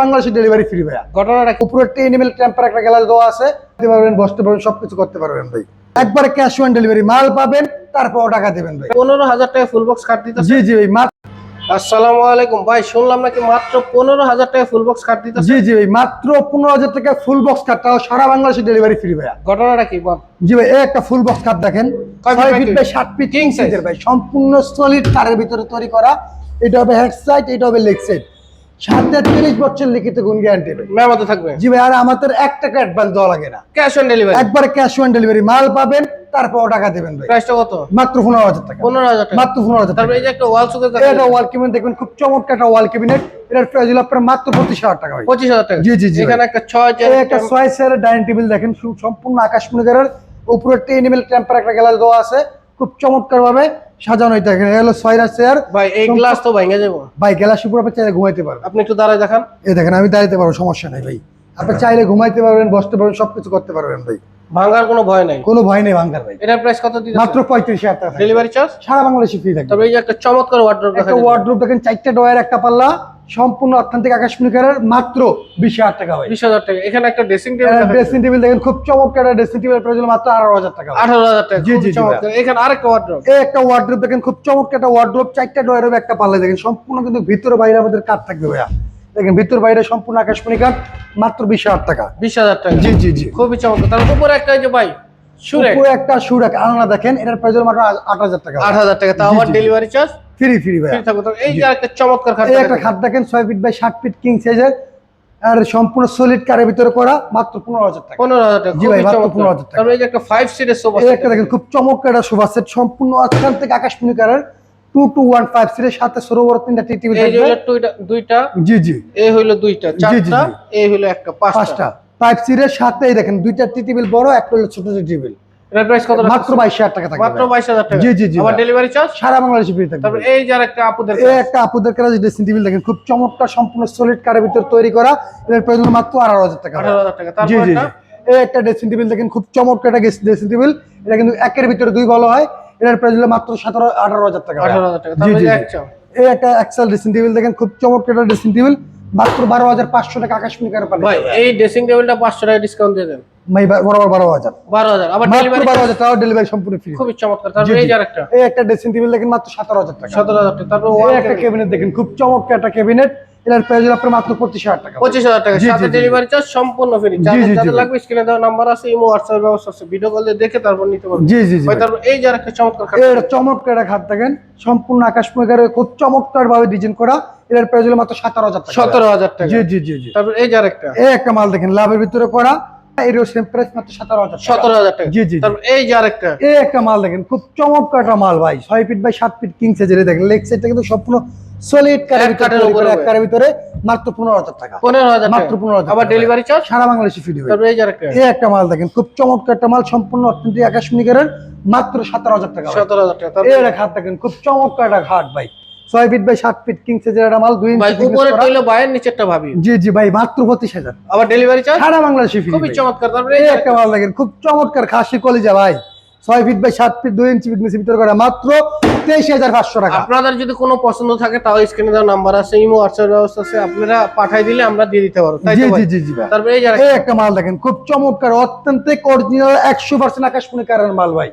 বাংলাদেশে delivery free ভাইয়া। ঘটনাটা উপরে টেন এমএল টেম্পার একটা গ্লাস দেওয়া আছে। দিতে পারবেন বসতে পারবেন সবকিছু করতে পারবেন ভাই। একবারে ক্যাশ অন ডেলিভারি মাল পাবেন তারপর টাকা দেবেন ভাই। পনেরো হাজার টাকা ফুল বক্স কাট দিতে জি জি ভাই মাত্র আসসালামু আলাইকুম। ভাই শুনলাম নাকি মাত্র পনেরো হাজার টাকা ফুল বক্স কাট দিতে জি জি ভাই মাত্র পনেরো হাজার টাকা ফুল বক্স কাটটাও সারা বাংলাদেশে ডেলিভারি ফ্রি ভাইয়া। ঘটনাটা কি বল। জি ভাই এই একটা ফুল বক্স কাপ দেখেন। কয় ছয় ফিট বাই সাত ফিট কিং সাইজের ভাই সম্পূর্ণ সলিড তারের ভিতরে তৈরি করা। এটা হবে হেড সাইড এটা হবে লেগ সাইড সাথে তিরিশ বছর লিখিত গুণ গ্যারান্টি মেরামতে থাকবে। জি ভাই আর আমাদের এক টাকা অ্যাডভান্স দেওয়া লাগে না। ক্যাশ অন ডেলিভারি একবারে ক্যাশ অন ডেলিভারি মাল পাবেন তারপর টাকা দেবেন ভাই। প্রাইসটা কত? মাত্র পনেরো হাজার টাকা। পনেরো হাজার টাকা। মাত্র পনেরো হাজার টাকা। তারপরে এই যে একটা ওয়াল সুকেস এটা ওয়াল ক্যাবিনেট দেখবেন খুব চমৎকার একটা ওয়াল ক্যাবিনেট এটার প্রাইস হলো আপনার মাত্র পঁচিশ হাজার টাকা ভাই। পঁচিশ হাজার টাকা। জি, জি, জি, এখানে একটা ছয় একটা ছয় চেয়ারের ডাইনিং টেবিল দেখেন সম্পূর্ণ আকাশ মনিকারের উপরে টেন এমএল টেম্পার একটা গ্লাস দেওয়া আছে। খুব চমৎকার ভাবে সাজানো এটা এখানে। হলো ছয়টা চেয়ার। ভাই এই গ্লাস তো ভেঙে যাব। ভাই গ্লাস উপরে আপনি চাইলে ঘুমাইতে পারবেন আপনি একটু দাঁড়ায় দেখান। এই দেখেন আমি দাঁড়াতে পারব সমস্যা নাই ভাই। আপনি চাইলে ঘুমাইতে পারবেন বসতে পারবেন সবকিছু করতে পারবেন ভাই। ভাঙার কোনো ভয় নাই। কোনো ভয় নেই ভাঙ্গার ভাই। এটার প্রাইস কত দিতে মাত্র পঁয়ত্রিশ হাজার টাকা। থাকবে। ডেলিভারি চার্জ সারা বাংলাদেশে ফ্রি থাকবে। তারপরে এই যে একটা চমৎকার ওয়ার্ড্রোব দেখা একটা ওয়ার্ড্রোব দেখেন চারটে ডয়ার একটা পাল্লা সম্পূর্ণ অর্থনৈতিক আকাশ মনিকারের মাত্র বিশ হাজার টাকা ভাই বিশ হাজার টাকা। এখানে একটা ড্রেসিং টেবিল ড্রেসিং টেবিল দেখেন খুব চমৎকার ড্রেসিং টেবিল হলো মাত্র আঠারো হাজার টাকা আঠারো হাজার টাকা জি, জি, এখানে আরেকটা ওয়ার্ড্রোব এই একটা ওয়ার্ড্রোব দেখেন খুব চমৎকার একটা ওয়ার্ড্রোব চারটা ডয়ার হবে একটা পাল্লা দেখেন সম্পূর্ণ কিন্তু ভিতরে বাইরে আমাদের কাঠ থাকবে ভাইয়া। দেখেন ভিতর বাইরে সম্পূর্ণ আকাশমণি কাঠ মাত্র বিশ হাজার টাকা। বিশ হাজার টাকা। জি জি জি। খুবই চমৎকার। তার উপরে একটা যে ভাই সুরে উপরে একটা সুরাক। আলনা দেখেন এটার হলো মাত্র আট হাজার টাকা আট হাজার টাকা। তাও আবার। ডেলিভারি চার্জ ফ্রি ফ্রি তো এই যে একটা চমৎকার খাট একটা খাট দেখেন ছয় ফিট বাই ষাট ফিট কিং সাইজের আর সম্পূর্ণ সলিড কারের ভিতরে করা মাত্র পনেরো হাজার টাকা। পনেরো হাজার টাকা। জি ভাই, মাত্র চমৎকার। 15,000 টাকা। তারপরে এই যে একটা ফাইভ সিটের সোফা এই একটা দেখেন খুব চমৎকার একটা সোফা সেট সম্পূর্ণ আজকাল থেকে আকাশমণি কারের টু টু ওয়ান ফাইভ সিটের সাথে সরোবর তিনটা টি টিভি এই যে দুইটা- দুইটা। জি জি। এই হইল দুইটা চারটা। এই হইল একটা পাঁচটা। পাঁচটা। ফাইভ সিটের সাথে দেখেন দুইটা টি টেবিল বড় একটা হলো ছোট টেবিল এটার প্রাইস কত মাত্র বাইশ হাজার টাকা থাকবে মাত্র ভাই। বাইশ হাজার টাকা। জি, জি, জি, আবার ডেলিভারি চার্জ সারা বাংলাদেশে ফ্রি থাকবে। তারপরে এই যে একটা আপুদের এই একটা আপুদের কাছে ড্রেসিং টেবিল দেখেন খুব চমৎকার সম্পূর্ণ সলিড কারের ভিতর তৈরি করা। এর প্রয়োজন মাত্র আঠারো হাজার টাকা। আঠারো হাজার টাকা। তারপর জি জি। এই একটা ড্রেসিং টেবিল দেখেন খুব চমৎকার একটা ড্রেসিং টেবিল এটা কিন্তু একের ভিতরে দুই বলা হয়। এটার প্রাইস হলো মাত্র সতেরো আঠারো হাজার টাকা। আঠারো হাজার টাকা। জি জি এই একটা এক্সেল ড্রেসিং টেবিল দেখেন খুব চমৎকার একটা ড্রেসিং টেবিল মাত্র বারো হাজার পাঁচশো টাকা আকাশমণি পানি ভাই এই ড্রেসিং টেবিলটা পাঁচশো টাকা ডিসকাউন্ট দিয়ে দেন। বরাবর বারো হাজার। বারো হাজার আবার ডেলিভারি বারো হাজার টাকা ডেলিভারি সম্পূর্ণ ফ্রি খুবই চমৎকার তারপরে এই এই একটা ড্রেসিং টেবিল দেখেন মাত্র সতেরো হাজার টাকা। সতেরো হাজার টাকা তারপর একটা ক্যাবিনেট দেখেন খুব চমৎকার একটা ক্যাবিনেট এটার প্রাইস হলো আপনার মাত্র পঁচিশ হাজার টাকা। পঁচিশ হাজার টাকা সাথে। ডেলিভারি চার্জ সম্পূর্ণ ফ্রি যাদের। লাগবে স্ক্রিনে দেওয়া নাম্বার আছে ইমো হোয়াটসঅ্যাপ ব্যবস্থা আছে। ভিডিও কল দিয়ে দেখে তারপর নিতে জি জি জি। তারপর এই যে আরেকটা চমৎকার খাট। একটা চমৎকার একটা খাট দেখেন সম্পূর্ণ আকাশ ময়কারে খুব চমৎকার ভাবে ডিজাইন করা। এটার প্রাইস হলো মাত্র সতেরো হাজার সতেরো হাজার টাকা। জি জি জি জি। তারপর এই যে আরেকটা। এই একটা মাল দেখেন লাভের ভিতরে করা। এরও সেম প্রাইস মাত্র সতেরো হাজার সতেরো হাজার টাকা। জি, জি, জি। এই যে আরেকটা। এই একটা মাল দেখেন খুব চমৎকার মাল ভাই। ছয় ফিট বাই সাত ফিট কিং সাইজের দেখেন লেগ সাইডটা কিন্তু সম্পূর্ণ সলিড ভিতরে কাঠের উপরে এক হবে। ভিতরে মাত্র পনেরো হাজার টাকা। পনেরো হাজার মাত্র পনেরো হাজার আবার ডেলিভারি চার্জ সারা বাংলাদেশে ফ্রি দেবে এই একটা মাল দেখেন খুব চমৎকার একটা মাল সম্পূর্ণ অর্থনীতি আকাশমণি মাত্র সতেরো হাজার টাকা সতেরো হাজার টাকা। তারপর একটা দেখেন খুব চমৎকার একটা খাট ভাই। ছয় ফিট বাই সাত ফিট কিং সাইজের একটা মাল দুই ইঞ্চি। টইলো নিচেরটা ভাবি। জি জি ভাই মাত্র পঁচিশ হাজার। আবার ডেলিভারি চার্জ সারা বাংলাদেশে ফ্রি খুবই চমৎকার তারপরে এই একটা মাল দেখেন খুব চমৎকার খাসি কলিজা ভাই। ছয় ফিট বাই সাত ফিট দুই ইঞ্চি ফিটনেস ভিতরে করা মাত্র তেইশ হাজার পাঁচশো টাকা। আপনাদের যদি কোনো পছন্দ থাকে তাও স্ক্রিনে দেওয়া নাম্বার আছে ইমো হোয়াটসঅ্যাপ ব্যবস্থা আছে আপনারা পাঠাই দিলে আমরা দিয়ে দিতে পারব জি জি জি জি তারপরে এই যে একটা মাল দেখেন খুব চমৎকার অত্যন্ত অরিজিনাল একশো পার্সেন্ট আকাশমণি কারের মাল ভাই।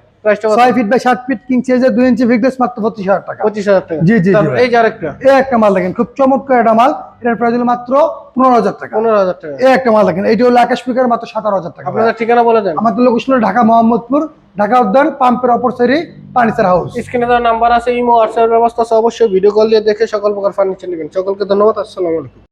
ছয় ফিট বাই সাত ফিট কিং সাইজের দুই ইঞ্চি ফিটনেস মাত্র পঁচিশ হাজার টাকা। পঁচিশ হাজার টাকা। জি, জি, জি তারপর ভাই। এই যে আরেকটা। এই একটা মাল দেখেন খুব চমৎকার একটা মাল। এটার প্রাইস হলো মাত্র পনেরো হাজার টাকা। পনেরো হাজার টাকা। এই একটা মাল দেখেন হলো আকাশ মাত্র সাতারো হাজার টাকা। ঠিকানা বলে দেন। আমাদের লোকেশন হলো ঢাকা মোহাম্মদপুর ঢাকা উদ্যান পাম্পের অপর সাইডে ফার্নিচার হাউস। স্ক্রিনে দেওয়া নাম্বার আছে ইমো হোয়াটসঅ্যাপ ব্যবস্থা আছে অবশ্যই ভিডিও কল দিয়ে দেখে সকল প্রকার ফার্নিচার নেবেন। সকলকে ধন্যবাদ আসসালামু আলাইকুম।